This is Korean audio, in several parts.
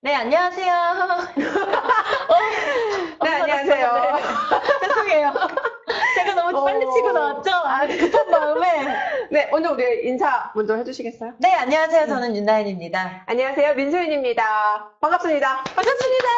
네, 안녕하세요. 네, 안녕하세요. 네, 죄송해요. 제가 너무 빨리 어. 치고 나왔죠? 아, 급한 마음에. 네, 먼저 우리 인사 먼저 해주시겠어요? 네, 안녕하세요. 저는 윤나연입니다. 안녕하세요. 민소윤입니다. 반갑습니다. 반갑습니다.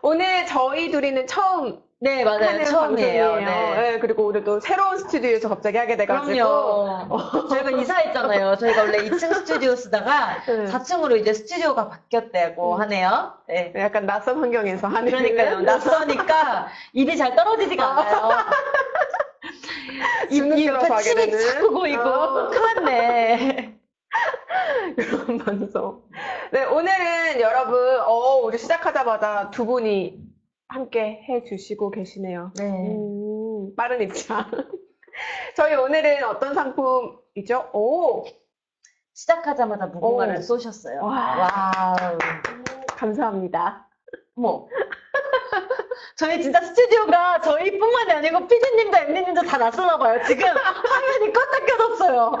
오늘 저희 둘이는 처음 네, 맞아요. 처음이에요. 네. 네, 그리고 오늘 또 새로운 스튜디오에서 갑자기 하게 돼가지고. 그럼요. 저희가 이사했잖아요. 저희가 원래 2층 스튜디오 쓰다가 네. 4층으로 이제 스튜디오가 바뀌었다고 음. 하네요. 네. 네, 약간 낯선 환경에서 하는. 그러니까요. 낯서니까 입이 잘 떨어지지가 않아요. 입, 입 침이. 자꾸 고이고. 어. 큰일 났네. 그런 방송. 네, 오늘은 여러분, 어, 우리 시작하자마자 두 분이 함께 해주시고 계시네요. 네. 음, 빠른 입장. 저희 오늘은 어떤 상품이죠? 오, 시작하자마자 무궁화를 오. 쏘셨어요. 와. 와우. 감사합니다. 어머. 저희 진짜 스튜디오가 저희뿐만이 아니고 피디님도 엠디님도 다 낯서나 봐요. 지금 화면이 껐다 켜졌어요.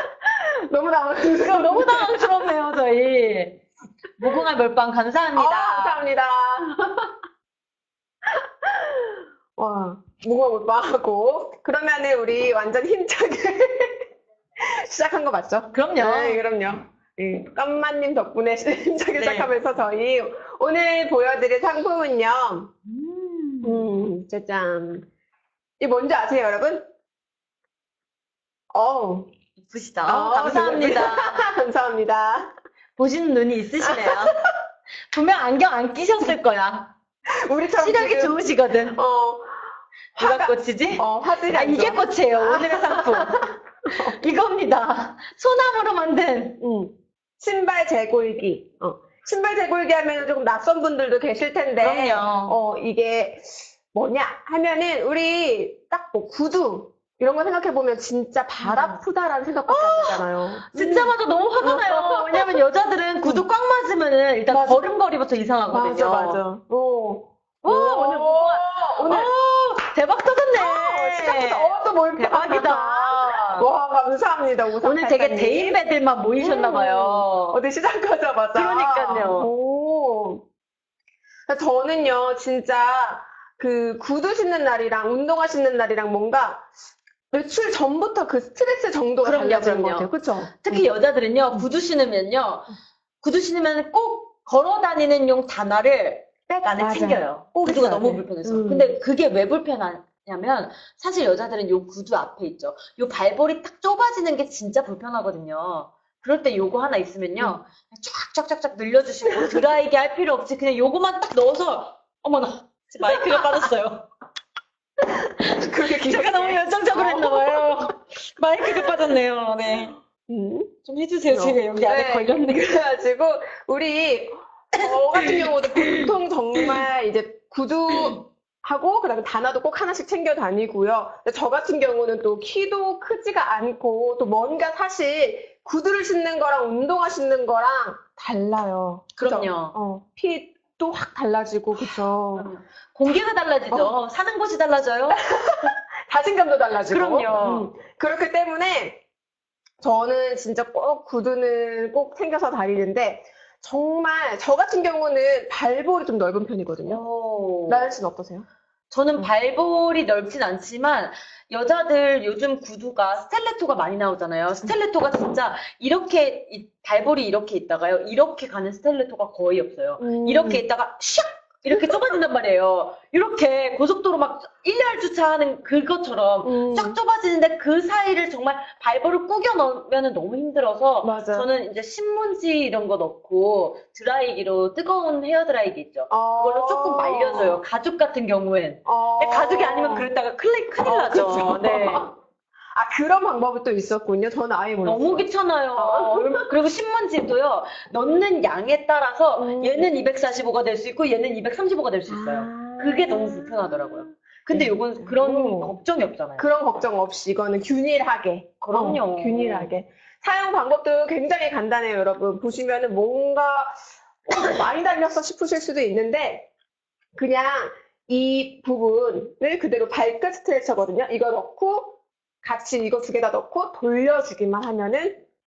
너무. 그럼 너무 당황스럽네요, 저희. 무궁화 몰빵 감사합니다. 아, 감사합니다. 와, 무궁화 몰빵하고. 그러면은 우리 완전 힘차게 시작한 거 맞죠? 그럼요. 네, 그럼요. 네, 깜마님 덕분에 힘차게 네. 시작하면서 저희 오늘 보여드릴 상품은요. 음. 음, 짜잔. 이게 뭔지 아세요, 여러분? 어우. 이쁘시다. 어, 감사합니다. 감사합니다. 보시는 눈이 있으시네요. 분명 안경 안 끼셨을 거야. 우리처럼 시력이 지금, 좋으시거든. 어, 화가, 꽃이지? 어, 화질이 아, 안 이게. 꽃이에요. 오늘의 상품. 이겁니다. 소나무로 만든. 음. 신발 재골기. 어. 신발 재골기 하면 조금 낯선 분들도 계실 텐데. 그럼요. 어, 이게 뭐냐 하면은 우리 딱 뭐 구두 이런 거 생각해 보면 진짜 발 음. 아프다라는 생각밖에 안 들잖아요. 듣자마자 너무 화가 나요. 왜냐면 여자들은 구두 꽉 맞으면은 일단 맞아. 걸음걸이부터 이상하거든요. 맞아, 맞아. 어. 오, 오늘 오, 오늘 오, 대박 터졌네. 어, 이렇게 대박이다. 와, 감사합니다. 오늘 되게. 대인배들만 모이셨나 봐요. 어디 시작하자마자. 그러니까요. 오. 저는요, 진짜 그 구두 신는 날이랑 운동화 신는 날이랑 뭔가 며칠 전부터 그 스트레스 정도가 달라지는 것. 같아요. 그쵸? 특히 여자들은요, 구두 신으면요, 구두 신으면 꼭 걸어 다니는 용 단화를 백 안에 맞아요. 챙겨요. 꼭 구두가 너무 돼. 불편해서. 음. 근데 그게 왜 불편하 냐면, 사실 여자들은 요 구두 앞에 있죠. 요 발볼이 딱 좁아지는 게 진짜 불편하거든요. 그럴 때 요거 하나 있으면요, 쫙쫙쫙쫙 늘려주시고, 드라이기 할 필요 없이 그냥 요거만 딱 넣어서, 어머나, 제 마이크가 빠졌어요. 그렇게 기 제가 너무 열정적으로 했나봐요. 마이크가 빠졌네요. 네. 음. 좀 해주세요. 제가 여기 안에 네, 걸렸네. 그래가지고, 우리, 저 같은 경우도 보통 정말 이제 구두 하고, 그 다음에 단화도 꼭 하나씩 챙겨 다니고요. 저 같은 경우는 또 키도 크지가 않고, 또 뭔가 사실 구두를 신는 거랑 운동화 신는 거랑 달라요. 그죠? 그럼요. 어, 핏도 확 달라지고, 그쵸. 공기가 달라지죠. 어. 사는 곳이 달라져요. 자신감도 달라지고. 그럼요. 음, 그렇기 때문에 저는 진짜 꼭 구두는 꼭 챙겨서 다니는데 정말 저 같은 경우는 발볼이 좀 넓은 편이거든요. 오. 나연 씨는 어떠세요? 저는 음. 발볼이 넓진 않지만 여자들 요즘 구두가 스텔레토가 많이 나오잖아요. 스텔레토가 진짜 이렇게 이- 발볼이 이렇게 있다가요. 이렇게 가는 스텔레토가 거의 없어요. 음. 이렇게 있다가 샥 이렇게 좁아진단 말이에요. 이렇게 고속도로 막 1열 주차하는 그것처럼 음. 쫙 좁아지는데 그 사이를 정말 발볼을 꾸겨 넣으면 너무 힘들어서 맞아요. 저는 이제 신문지 이런 거 넣고 드라이기로 뜨거운 헤어 드라이기 있죠. 어. 그걸로 조금 말려줘요. 가죽 같은 경우엔. 어. 근데 가죽이 아니면 그랬다가 큰일, 큰일 어, 나죠. 그쵸. 네. 아 그런 방법이 또 있었군요. 저는 아예 몰랐어요. 너무 귀찮아요. 그리고 신문지도요, 넣는 양에 따라서 음. 얘는 245가 될 수 있고 얘는 235가 될 수 있어요. 아. 그게 너무 불편하더라고요. 근데 음. 요건 그런 음. 걱정이 없잖아요. 그런 걱정 없이 이거는 균일하게. 그럼요. 어, 균일하게. 사용 방법도 굉장히 간단해요, 여러분. 보시면은 뭔가 어, 많이 달렸어 싶으실 수도 있는데 그냥 이 부분을 그대로 발끝 스트레쳐거든요. 이거 넣고 같이 이거 두 개 다 넣고 돌려주기만 하면은